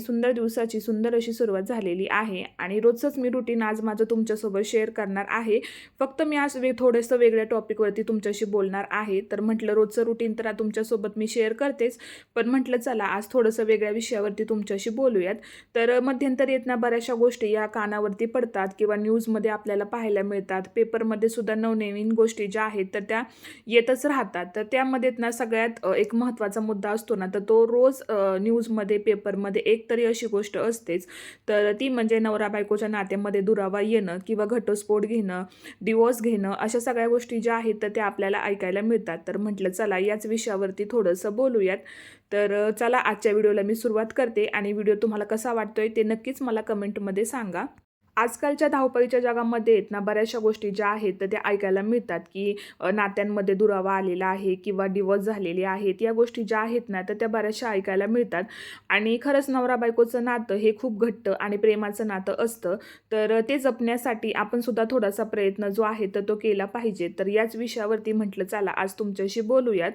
सुंदर दिवसाची सुंदर अशी सुरुवात झालेली आहे आणि रोजचंच मी रुटीन आज माझं तुमच्यासोबत शेअर करणार आहे. फक्त मी आज वे थोडंसं वेगळ्या टॉपिकवरती तुमच्याशी बोलणार आहे. तर म्हटलं रोजचं रुटीन तर तुमच्यासोबत मी शेअर करतेच पण म्हटलं चला आज थोडंसं वेगळ्या विषयावरती तुमच्याशी बोलूयात. तर मध्यंतरी येत ना बऱ्याचशा गोष्टी या कानावरती पडतात किंवा न्यूजमध्ये आपल्याला पाहायला मिळतात. पेपरमध्ये सुद्धा नवनवीन गोष्टी ज्या आहेत तर त्या येतच राहतात. तर त्यामध्ये ना सगळ्यात एक महत्त्वाचा मुद्दा असतो ना तर तो रोज न्यूजमध्ये पेपरमध्ये एक तरी अशी गोष्ट असतेच. तर ती म्हणजे नवरा बायकोच्या नात्यामध्ये दुरावा येणं किंवा घटस्फोट घेणं डिवोर्स घेणं अशा सगळ्या गोष्टी ज्या आहेत तर त्या आपल्याला ऐकायला मिळतात. तर म्हटलं चला याच विषयावरती थोडंसं बोलूयात. तर चला आजच्या व्हिडिओला मी सुरुवात करते आणि व्हिडिओ तुम्हाला कसा वाटतोय ते नक्कीच मला कमेंटमध्ये सांगा. आजकालच्या धावपळीच्या जगामध्ये आहेत ना बऱ्याचशा गोष्टी ज्या आहेत तर त्या ऐकायला मिळतात की नात्यांमध्ये दुरावा आलेला आहे किंवा डिवोर्स झालेले आहेत या गोष्टी ज्या आहेत ना तर त्या बऱ्याचशा ऐकायला मिळतात. आणि खरंच नवरा बायकोचं नातं हे खूप घट्ट आणि प्रेमाचं नातं असतं. तर ते जपण्यासाठी आपण सुद्धा थोडासा प्रयत्न जो आहे तर तो केला पाहिजे. तर याच विषयावरती म्हटलं चला आज तुमच्याशी बोलूयात.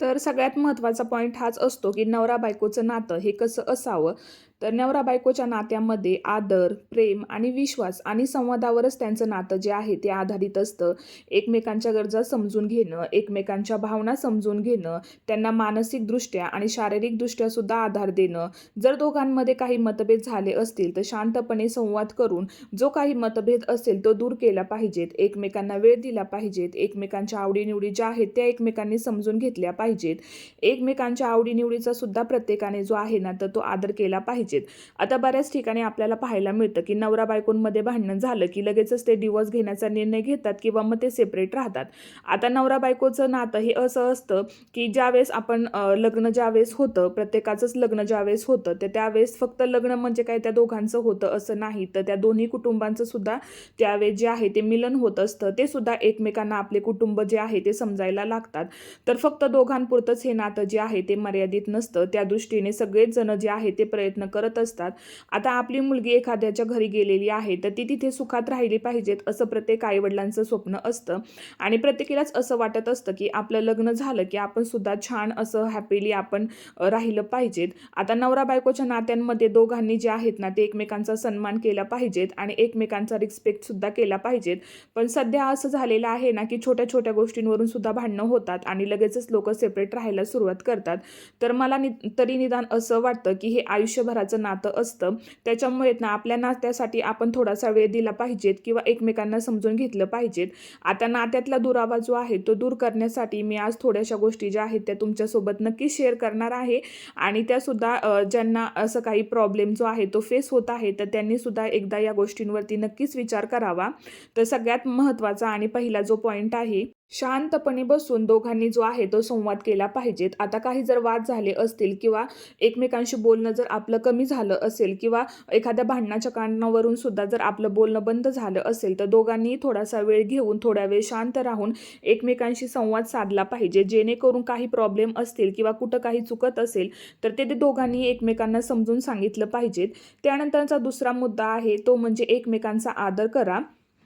तर सगळ्यात महत्त्वाचा पॉईंट हाच असतो की नवरा बायकोचं नातं हे कसं असावं? तर नवरा बायकोच्या नात्यामध्ये आदर प्रेम आणि विश्वास आणि संवादावरच त्यांचं नातं जे आहे ते आधारित असतं. एकमेकांच्या गरजा समजून घेणं एकमेकांच्या भावना समजून घेणं त्यांना मानसिकदृष्ट्या आणि शारीरिकदृष्ट्या सुद्धा आधार देणं. जर दोघांमध्ये काही मतभेद झाले असतील तर शांतपणे संवाद करून जो काही मतभेद असेल तो दूर केला पाहिजेत. एकमेकांना वेळ दिला पाहिजेत. एकमेकांच्या आवडीनिवडी ज्या आहेत त्या एकमेकांनी समजून घेतल्या पाहिजेत. एकमेकांच्या आवडीनिवडीचा सुद्धा प्रत्येकाने जो आहे ना तर तो आदर केला पाहिजे. पाहिजेत. आता बऱ्याच ठिकाणी आपल्याला पाहायला मिळतं की नवरा बायकोंमध्ये भांडणं झालं की लगेचच ते डिवोर्स घेण्याचा निर्णय घेतात किंवा मग ते सेपरेट राहतात. आता नवरा बायकोचं नातं हे असं असतं की ज्यावेळेस आपण लग्न ज्यावेळेस होतं प्रत्येकाचंच लग्न ज्यावेळेस होतं तर त्यावेळेस फक्त लग्न म्हणजे काय? त्या दोघांचं होतं असं नाही. तर त्या दोन्ही कुटुंबांचं सुद्धा त्यावेळेस जे आहे ते मिलन होत असतं. ते सुद्धा एकमेकांना आपले कुटुंब जे आहे ते समजायला लागतात. तर फक्त दोघांपुरतंच हे नातं जे आहे ते मर्यादित नसतं. त्या दृष्टीने सगळेच जण जे आहे ते प्रयत्न करत असतात. आता आपली मुलगी एखाद्याच्या घरी गेलेली आहे तर ती तिथे सुखात राहिली पाहिजेत असं प्रत्येक आईवडिलांचं स्वप्न असतं. आणि प्रत्येकीलाच असं वाटत असतं की आपलं लग्न झालं की आपण सुद्धा छान असं हॅपीली आपण राहिलं पाहिजेत. आता नवरा बायकोच्या नात्यांमध्ये दोघांनी जे आहेत ना ते एकमेकांचा सन्मान केला पाहिजेत आणि एकमेकांचा रिस्पेक्ट सुद्धा केला पाहिजेत. पण सध्या असं झालेलं आहे ना की छोट्या छोट्या गोष्टींवरून सुद्धा भांडणं होतात आणि लगेचच लोक सेपरेट राहायला सुरुवात करतात. तर मला नि तरी निदान असं वाटतं की हे आयुष्यभरात आयुष्यभराचं नातं असतं. त्याच्यामुळे ना आपल्या नात्यासाठी आपण थोडासा वेळ दिला पाहिजेत किंवा एकमेकांना समजून घेतलं पाहिजेत. आता नात्यातला दुरावा जो आहे तो दूर करण्यासाठी मी आज थोड्याशा गोष्टी ज्या आहेत त्या तुमच्यासोबत नक्कीच शेअर करणार आहे. आणि त्यासुद्धा ज्यांना असं काही प्रॉब्लेम जो आहे तो फेस होत आहे तर त्यांनीसुद्धा एकदा या गोष्टींवरती नक्कीच विचार करावा. तर सगळ्यात महत्त्वाचा आणि पहिला जो पॉईंट आहे शांतपणे बसून दोघांनी जो आहे तो संवाद केला पाहिजेत. आता काही जर वाद झाले असतील किंवा एकमेकांशी बोलणं जर आपलं कमी झालं असेल किंवा एखाद्या भांडणाच्या कारणावरून सुद्धा जर आपलं बोलणं बंद झालं असेल तर दोघांनी थोडासा वेळ घेऊन थोडा वेळ शांत राहून एकमेकांशी संवाद साधला पाहिजे. जेणेकरून काही प्रॉब्लेम असतील किंवा कुठं काही चुकत असेल तर ते ते दोघांनी एकमेकांना समजून सांगितलं पाहिजेत. त्यानंतरचा दुसरा मुद्दा आहे तो म्हणजे एकमेकांचा आदर करा.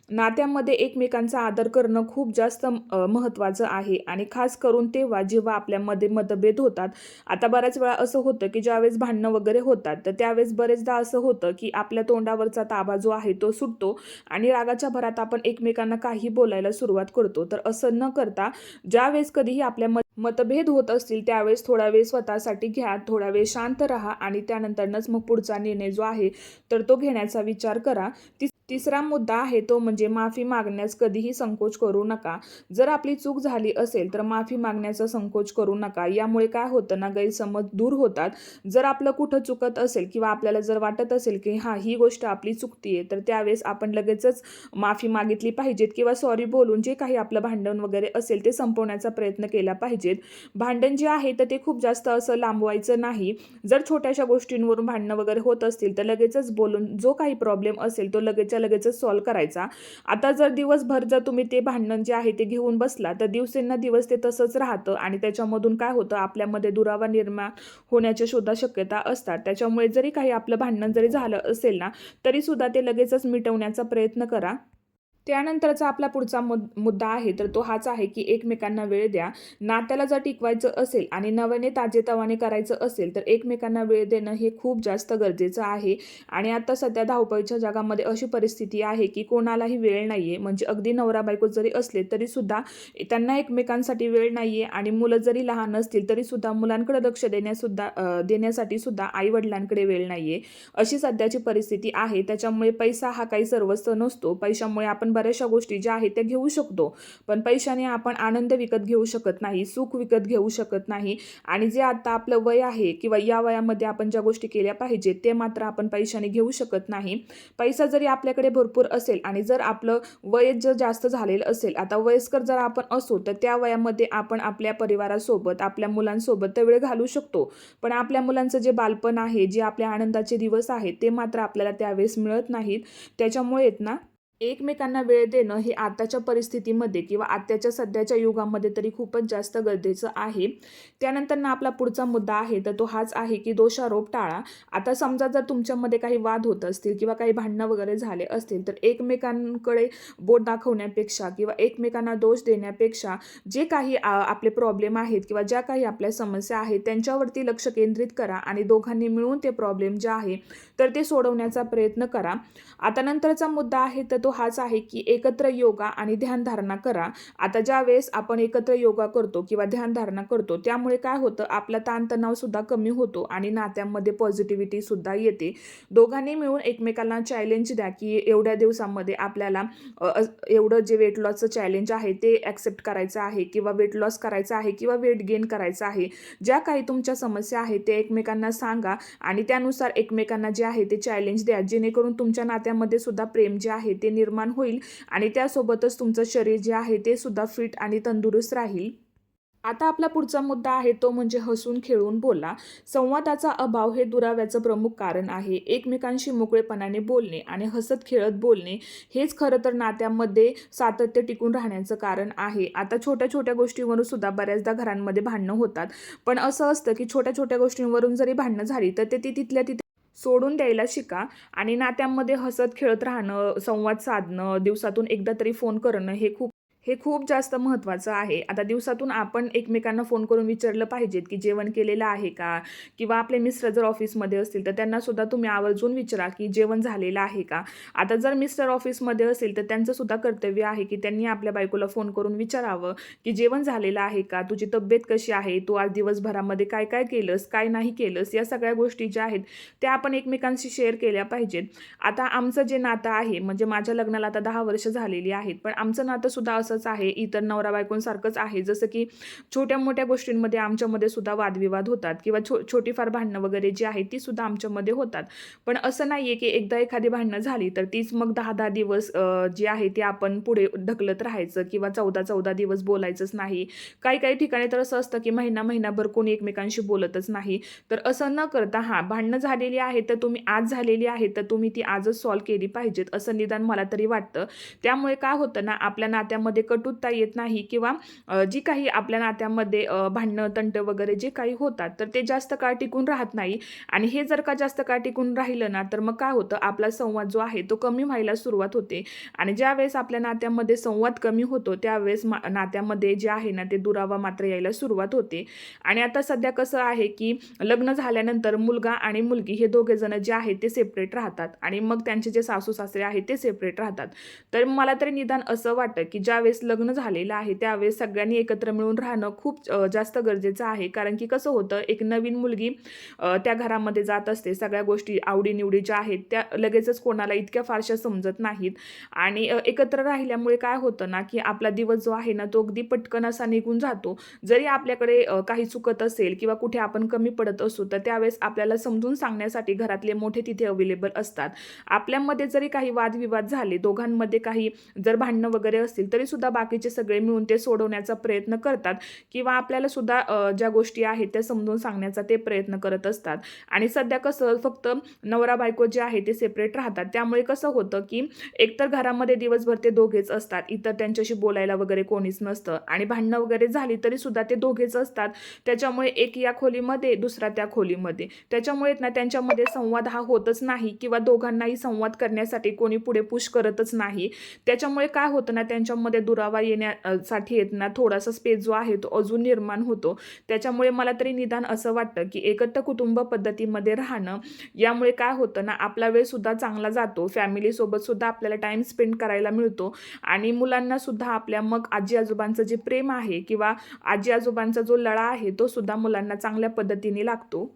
नात्यामध्ये एकमेकांचा आदर करणं खूप जास्त महत्त्वाचं आहे. आणि खास करून तेव्हा जेव्हा आपल्यामध्ये मतभेद होतात आता बऱ्याच वेळा असं होतं की ज्यावेळेस भांडणं वगैरे होतात तर त्यावेळेस बरेचदा असं होतं की आपल्या तोंडावरचा ताबा जो आहे तो सुटतो आणि रागाच्या भरात आपण एकमेकांना काही बोलायला सुरुवात करतो. तर असं न करता ज्यावेळेस कधीही आपल्या मत मतभेद होत असतील त्यावेळेस थोडा वेळ स्वतःसाठी घ्या थोडा वेळ शांत राहा आणि त्यानंतरनच मग पुढचा निर्णय जो आहे तर तो घेण्याचा विचार करा. ती तिसरा मुद्दा आहे तो म्हणजे माफी मागण्यास कधीही संकोच करू नका. जर आपली चूक झाली असेल तर माफी मागण्याचा संकोच करू नका. यामुळे काय होतं ना गैरसमज दूर होतात. जर आपलं कुठं चुकत असेल किंवा आपल्याला जर वाटत असेल की हां ही गोष्ट आपली चुकती आहे तर त्यावेळेस आपण लगेचच माफी मागितली पाहिजेत किंवा सॉरी बोलून जे काही आपलं भांडण वगैरे असेल ते संपवण्याचा प्रयत्न केला पाहिजे. पाहिजेत. भांडण जे आहे तर ते खूप जास्त असं लांबवायचं नाही. जर छोट्याशा गोष्टींवरून भांडणं वगैरे होत असतील तर लगेचच बोलून जो काही प्रॉब्लेम असेल तो लगेचच्या लगेचच सॉल्व करायचा. आता जर दिवसभर जर तुम्ही ते भांडण जे आहे ते घेऊन बसला तर दिवसेंना दिवस ते तसंच राहतं आणि त्याच्यामधून काय होतं आपल्यामध्ये दुरावा निर्माण होण्याच्या शोधा शक्यता असतात. त्याच्यामुळे जरी काही आपलं भांडण जरी झालं असेल ना तरीसुद्धा ते लगेचच मिटवण्याचा प्रयत्न करा. त्यानंतरचा आपला पुढचा मुद मुद्दा आहे तर तो हाच आहे की एकमेकांना वेळ द्या. नात्याला जर टिकवायचं असेल आणि नव्याने ताजेतवाने करायचं असेल तर एकमेकांना वेळ देणं हे खूप जास्त गरजेचं आहे. आणि आता सध्या धावपळीच्या जगामध्ये अशी परिस्थिती आहे की कोणालाही वेळ नाही आहे म्हणजे अगदी नवरा बायको जरी असले तरीसुद्धा त्यांना एकमेकांसाठी वेळ नाही आहे आणि मुलं जरी लहान असतील तरीसुद्धा मुलांकडे लक्ष देण्यासुद्धा देण्यासाठी सुद्धा आईवडिलांकडे वेळ नाही आहे अशी सध्याची परिस्थिती आहे. त्याच्यामुळे पैसा हा काही सर्वस्व नसतो. पैशामुळे आपण बऱ्याचशा गोष्टी ज्या आहेत त्या घेऊ शकतो. पण पैशाने आपण आनंद विकत घेऊ शकत नाही सुख विकत घेऊ शकत नाही. आणि जे आता आपलं वय आहे किंवा या वयामध्ये आपण ज्या गोष्टी केल्या पाहिजेत ते मात्र आपण पैशाने घेऊ शकत नाही. पैसा जरी आपल्याकडे भरपूर असेल आणि जर आपलं वय जर जास्त झालेलं असेल आता वयस्कर जर आपण असू तर त्या वयामध्ये आपण आपल्या परिवारासोबत आपल्या मुलांसोबत तर वेळ घालू शकतो. पण आपल्या मुलांचं जे बालपण आहे जे आपल्या आनंदाचे दिवस आहेत ते मात्र आपल्याला त्यावेळेस मिळत नाहीत. त्याच्यामुळे आहेत ना एकमेकांना वेळ देणं हे आताच्या परिस्थितीमध्ये किंवा आत्ताच्या सध्याच्या युगामध्ये तरी खूपच जास्त गरजेचं आहे. त्यानंतर ना आपला पुढचा मुद्दा आहे तर तो हाच आहे की दोषारोप टाळा. आता समजा जर तुमच्यामध्ये काही वाद होत असतील किंवा काही भांडणं वगैरे झाले असतील तर एकमेकांकडे बोट दाखवण्यापेक्षा किंवा एकमेकांना दोष देण्यापेक्षा जे काही आपले प्रॉब्लेम आहेत किंवा ज्या काही आपल्या समस्या आहेत त्यांच्यावरती लक्ष केंद्रित करा आणि दोघांनी मिळून ते प्रॉब्लेम जे आहे तर ते सोडवण्याचा प्रयत्न करा. आता नंतरचा मुद्दा आहे तर तो हाच आहे की एकत्र योगा आणि ध्यानधारणा करा. आता ज्या वेळेस आपण एकत्र योगा करतो किंवा ध्यानधारणा करतो त्यामुळे काय होतं आपला ताणतणावसुद्धा कमी होतो आणि नात्यांमध्ये पॉझिटिव्हिटीसुद्धा येते. दोघांनी मिळून एकमेकांना चॅलेंज द्या की एवढ्या दिवसामध्ये आपल्याला एवढं जे वेट लॉसचं चॅलेंज आहे ते ॲक्सेप्ट करायचं आहे किंवा वेट लॉस करायचं आहे किंवा वेट गेन करायचं आहे. ज्या काही तुमच्या समस्या आहेत ते एकमेकांना सांगा आणि त्यानुसार एकमेकांना जे आहे ते चॅलेंज द्या. जेणेकरून तुमच्या नात्यामध्ये सुद्धा प्रेम जे आहे ते निर्माण होईल आणि त्यासोबतच तुमचं शरीर जे आहे ते सुद्धा फिट आणि तंदुरुस्त राहील. आता आपला पुढचा मुद्दा आहे तो म्हणजे हसून खेळून बोला. संवादाचा अभाव हे दुराव्याचं प्रमुख कारण आहे. एकमेकांशी मोकळेपणाने बोलणे आणि हसत खेळत बोलणे हेच खरं तर नात्यामध्ये सातत्य टिकून राहण्याचं कारण आहे. आता छोट्या छोट्या गोष्टींवरून सुद्धा बऱ्याचदा घरांमध्ये भांडणं होतात. पण असं असतं की छोट्या छोट्या गोष्टींवरून जरी भांडणं झाली तर ते ती तिथल्या तिथे सोडून द्यायला शिका. आणि नात्यांमध्ये हसत खेळत राहणं संवाद साधणं दिवसातून एकदा तरी फोन करणं हे खूप हे खूप जास्त महत्त्वाचं आहे. आता दिवसातून आपण एकमेकांना फोन करून विचारलं पाहिजेत की जेवण केलेलं आहे का? किंवा आपले मिस्टर जर ऑफिसमध्ये असतील तर त्यांनासुद्धा तुम्ही आवर्जून विचारा की जेवण झालेलं आहे का? आता जर मिस्टर ऑफिसमध्ये असेल तर त्यांचंसुद्धा कर्तव्य आहे की त्यांनी आपल्या बायकोला फोन करून विचारावं की जेवण झालेलं आहे का? तुझी तब्येत कशी आहे? तू आज दिवसभरामध्ये काय काय केलंस? काय नाही केलंस? या सगळ्या गोष्टी ज्या आहेत त्या आपण एकमेकांशी शेअर केल्या पाहिजेत. आता आमचं जे नातं आहे म्हणजे माझ्या लग्नाला आता दहा वर्ष झालेली आहेत पण आमचं नातंसुद्धा असंच आहे इतर नवरा बायकोंसारखंच आहे. जसं की छोट्या मोठ्या गोष्टींमध्ये आमच्यामध्ये सुद्धा वादविवाद होतात किंवा छो छोटी फार भांडणं वगैरे जी आहेत ती सुद्धा आमच्यामध्ये होतात. पण असं नाही आहे की एकदा एखादी भांडणं झाली तर तीच मग दहा दहा दिवस जी आहे ती आपण पुढे ढकलत राहायचं किंवा चौदा चौदा दिवस बोलायचंच नाही. काही काही ठिकाणी तर असं असतं की महिना महिनाभर कोणी एकमेकांशी बोलतच नाही. तर असं न करता हां भांडणं झालेली आहे तर तुम्ही आज झालेली आहे तर तुम्ही ती आजच सॉल्व केली पाहिजेत असं निदान मला तरी वाटतं. त्यामुळे काय होतं ना आपल्या नात्यामध्ये कटुता येत नाही किंवा जी काही आपल्या नात्यामध्ये भांडणं तंट वगैरे जे काही होतात तर ते जास्त काळ टिकून राहत नाही. आणि हे जर का जास्त काळ टिकून राहिलं ना तर मग काय होतं? आपला संवाद जो आहे तो कमी व्हायला सुरुवात होते. आणि ज्यावेळेस आपल्या नात्यामध्ये संवाद कमी होतो त्यावेळेस मा नात्यामध्ये जे आहे ना ते दुरावा मात्र यायला सुरुवात होते. आणि आता सध्या कसं आहे की लग्न झाल्यानंतर मुलगा आणि मुलगी हे दोघे जण जे आहेत ते सेपरेट राहतात. आणि मग त्यांचे जे सासू सासरे आहेत ते सेपरेट राहतात. तर मला तरी निदान असं वाटतं की ज्यावेळेस ज्यावेळेस लग्न झालेलं आहे त्यावेळेस सगळ्यांनी एकत्र मिळून राहणं खूप जास्त गरजेचं आहे. कारण की कसं होतं एक नवीन मुलगी त्या घरामध्ये जात असते. सगळ्या गोष्टी आवडीनिवडी ज्या आहेत त्या लगेचच कोणाला इतक्या फारशा समजत नाहीत. आणि एकत्र राहिल्यामुळे काय होतं ना की आपला दिवस जो आहे ना तो अगदी पटकन असा निघून जातो. जरी आपल्याकडे काही चुकत असेल किंवा कुठे आपण कमी पडत असू तर त्यावेळेस आपल्याला समजून सांगण्यासाठी घरातले मोठे तिथे अवेलेबल असतात. आपल्यामध्ये जरी काही वादविवाद झाले दोघांमध्ये काही जर भांडणं वगैरे असतील तरी सुद्धा बाकीचे सगळे मिळून ते सोडवण्याचा प्रयत्न करतात किंवा आपल्याला सुद्धा ज्या गोष्टी आहेत त्या समजून सांगण्याचा ते प्रयत्न करत असतात. आणि सध्या कसं फक्त नवरा बायको जे आहे ते सेपरेट राहतात. त्यामुळे कसं होतं की एकतर घरामध्ये दिवसभर ते दोघेच असतात. इतर त्यांच्याशी बोलायला वगैरे कोणीच नसतं. आणि भांडणं वगैरे झाली तरी सुद्धा ते दोघेच असतात. त्याच्यामुळे एक या खोलीमध्ये दुसरा त्या खोलीमध्ये. त्याच्यामुळे ना त्यांच्यामध्ये संवाद हा होतच नाही किंवा दोघांनाही संवाद करण्यासाठी कोणी पुढे पुश करतच नाही. त्याच्यामुळे काय होतं ना त्यांच्यामध्ये दुरावा येण्यासाठी येत ना थोडासा स्पेस जो आहे तो अजून निर्माण होतो. त्याच्यामुळे मला तरी निदान असं वाटतं की एकत्र कुटुंब पद्धतीमध्ये राहणं यामुळे काय होतं ना आपला वेळसुद्धा चांगला जातो. फॅमिलीसोबतसुद्धा आपल्याला टाईम स्पेंड करायला मिळतो. आणि मुलांनासुद्धा आपल्या मग आजी आजोबांचं जे प्रेम आहे किंवा आजी आजोबांचा जो लळा आहे तो सुद्धा मुलांना चांगल्या पद्धतीने लागतो.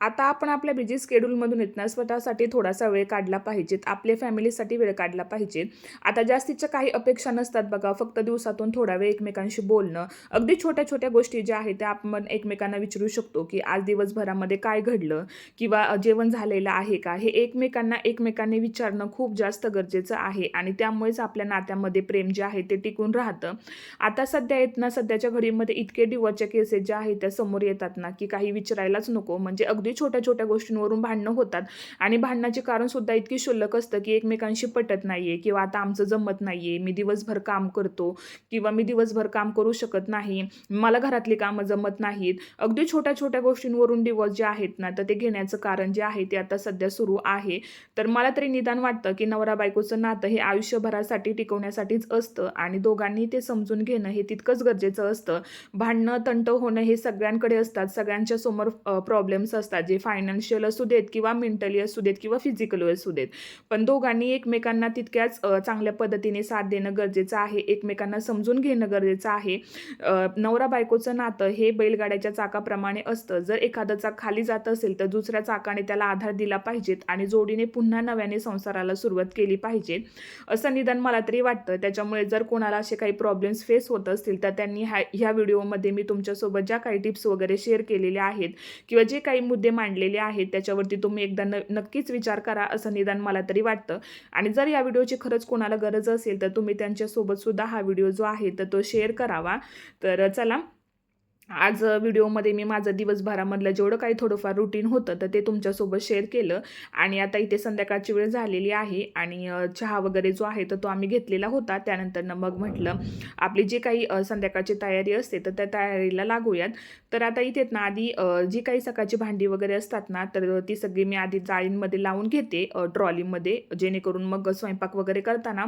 आता आपण आपल्या बिझी स्केड्यूलमधून इथनं स्वतःसाठी थोडासा वेळ काढला पाहिजेत. आपल्या फॅमिलीसाठी वेळ काढला पाहिजे. आता जास्तीच्या काही अपेक्षा नसतात बघा. फक्त दिवसातून थोडा वेळ एकमेकांशी बोलणं. अगदी छोट्या छोट्या गोष्टी ज्या आहेत त्या आपण एकमेकांना विचारू शकतो की आज दिवसभरामध्ये काय घडलं किंवा जेवण झालेलं आहे का? हे एकमेकांना एकमेकांनी विचारणं खूप जास्त गरजेचं आहे आणि त्यामुळेच आपल्या नात्यामध्ये प्रेम जे आहे ते टिकून राहतं. आता सध्या येत ना सध्याच्या घडीमध्ये इतके डिवॉर्सच्या केसेस ज्या आहेत त्या समोर येतात ना की काही विचारायलाच नको. म्हणजे अगदी छोट्या छोट्या गोष्टींवरून भांडणं होतात. आणि भांडणाचे कारण सुद्धा इतकी शुल्लक असतं की एकमेकांशी पटत नाहीये किंवा आता आमचं जमत नाहीये मी दिवसभर काम करतो किंवा मी दिवसभर काम करू शकत नाही मला घरातली कामं जमत नाहीत. अगदी छोट्या छोट्या गोष्टींवरून डिवॉर्स जे आहेत ना तर ते घेण्याचं कारण जे आहे ते आता सध्या सुरू आहे. तर मला तरी निदान वाटतं की नवरा बायकोचं नातं हे आयुष्यभरासाठी टिकवण्यासाठीच असतं आणि दोघांनी ते समजून घेणं हे तितकंच गरजेचं असतं. भांडणं तंट होणं हे सगळ्यांकडे असतात. सगळ्यांच्या समोर प्रॉब्लेम्स असतात. जे फायनान्शियल असू देत किंवा मेंटली असू देत किंवा फिजिकली असू देत. पण दोघांनी एकमेकांना तितक्याच चांगल्या पद्धतीने साथ देणं गरजेचं आहे एकमेकांना समजून घेणं गरजेचं आहे. नवरा बायकोचं नातं हे बैलगाड्याच्या चाकाप्रमाणे असतं. जर एखादं चाक खाली जात असेल तर दुसऱ्या चाकाने त्याला आधार दिला पाहिजेत आणि जोडीने पुन्हा नव्याने संसाराला सुरुवात केली पाहिजे. असं निदान मला तरी वाटतं. त्याच्यामुळे जर कोणाला असे काही प्रॉब्लेम्स फेस होत असतील तर त्यांनी ह्या ह्या व्हिडिओमध्ये मी तुमच्यासोबत ज्या काही टिप्स वगैरे शेअर केलेल्या आहेत किंवा जे काही मुद्दे मांडलेले आहेत त्याच्यावरती तुम्ही एकदा न नक्कीच विचार करा असं निदान मला तरी वाटतं. आणि जर या व्हिडिओची खरंच कोणाला गरज असेल तर तुम्ही त्यांच्यासोबतसुद्धा हा व्हिडिओ जो आहे तर तो शेअर करावा. तर चला आज व्हिडिओमध्ये मी माझं दिवसभरामधलं जेवढं काही थोडंफार रुटीन होतं तर ते तुमच्यासोबत शेअर केलं. आणि आता इथे संध्याकाळची वेळ झालेली आहे आणि चहा वगैरे जो आहे तर तो आम्ही घेतलेला होता. त्यानंतर मग म्हटलं आपली जी काही संध्याकाळची तयारी असते तर त्या तयारीला लागूयात. तर आता इथेत ना आधी जी काही सकाळची भांडी वगैरे असतात ना तर ती सगळी मी आधी जाळींमध्ये लावून घेते ट्रॉलीमध्ये. जेणेकरून मग स्वयंपाक वगैरे करताना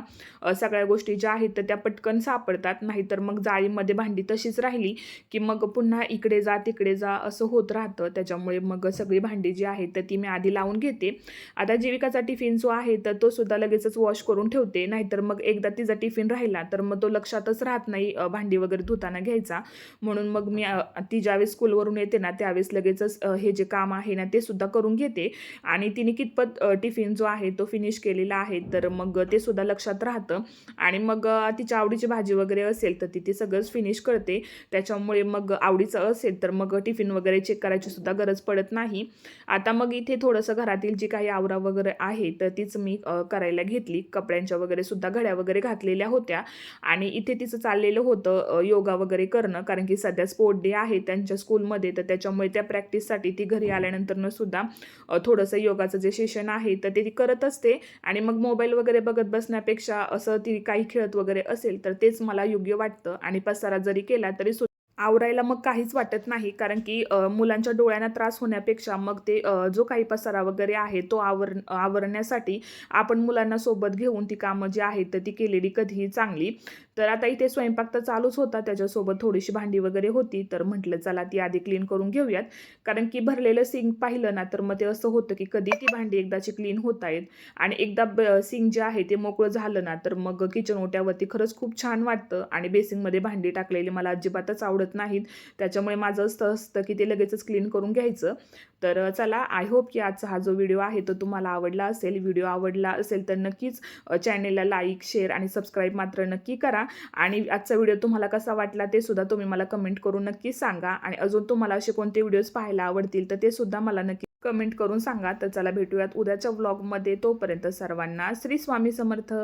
सगळ्या गोष्टी ज्या आहेत तर त्या पटकन सापडतात. नाहीतर मग जाळीमध्ये भांडी तशीच राहिली की मग पुन्हा इकडे जा तिकडे जा असं होत राहतं. त्याच्यामुळे मग सगळी भांडी जी आहेत तर ती मी आधी लावून घेते. आता जीविकाचा टिफिन जो आहे तर तो सुद्धा लगेचच वॉश करून ठेवते. नाहीतर मग एकदा तिचा टिफिन राहिला तर मग तो लक्षातच राहत नाही भांडी वगैरे धुताना घ्यायचा. म्हणून मग मी ती ज्यावेळेस स्कूलवरून येते ना त्यावेळेस लगेचच हे जे काम आहे ना ते सुद्धा करून घेते. आणि तिने कितपत टिफिन जो आहे तो फिनिश केलेला आहे तर मग ते सुद्धा लक्षात राहतं. आणि मग तिच्या आवडीची भाजी वगैरे असेल तर ती ते सगळंच फिनिश करते. त्याच्यामुळे मग आवडीचं असेल तर मग टिफिन वगैरे चेक करायची सुद्धा गरज पडत नाही. आता मग इथे थोडंसं घरातील जी काही आवरा वगैरे आहे तर तीच मी करायला घेतली. कपड्यांच्या वगैरे सुद्धा घड्या वगैरे घातलेल्या होत्या आणि इथे तिचं चाललेलं होतं योगा वगैरे करणं. कारण की सध्या स्पोर्ट डे आहे त्यांच्या स्कूलमध्ये तर त्याच्यामुळे त्या प्रॅक्टिससाठी ती घरी आल्यानंतरनं सुद्धा थोडंसं योगाचं जे सेशन आहे तर ते ती करत असते. आणि मग मोबाईल वगैरे बघत बसण्यापेक्षा असं ती काही खेळत वगैरे असेल तर तेच मला योग्य वाटतं. आणि पसारा जरी केला तरी आवरायला मग काहीच वाटत नाही. कारण की मुलांच्या डोळ्यांना त्रास होण्यापेक्षा मग ते जो काही पसारा वगैरे आहे तो आवर आवरण्यासाठी आपण मुलांना सोबत घेऊन ती कामं जी आहेत तर ती केलेली कधीही चांगली. तर आता इथे स्वयंपाक तर चालूच होता त्याच्यासोबत थोडीशी भांडी वगैरे होती. तर म्हटलं चला ती आधी क्लीन करून घेऊयात. कारण की भरलेलं सिंक पाहिलं ना तर मग ते असं होतं की कधी ती भांडी एकदाची क्लीन होत आहेत. आणि एकदा सिंक जे आहे ते मोकळं झालं ना तर मग किचन ओट्यावरती खरंच खूप छान वाटतं. आणि बेसिंगमध्ये भांडी टाकलेली मला अजिबातच आवडत नाहीत. त्याच्यामुळे माझं असतं असतं की ते लगेचच क्लीन करून घ्यायचं. तर चला आय होप की आजचा हा जो व्हिडिओ आहे तो तुम्हाला आवडला असेल. व्हिडिओ आवडला असेल तर नक्कीच चॅनेलला लाईक शेअर आणि सबस्क्राईब मात्र नक्की करा. आणि आजचा व्हिडिओ तुम्हाला कसा वाटला ते सुद्धा तुम्ही मला कमेंट करून नक्की सांगा. आणि अजून तुम्हाला असे कोणते व्हिडिओज पाहायला आवडतील तर ते सुद्धा मला नक्की कमेंट करून सांगा. तर चला भेटूयात उद्याच्या व्लॉगमध्ये तोपर्यंत सर्वांना श्री स्वामी समर्थ.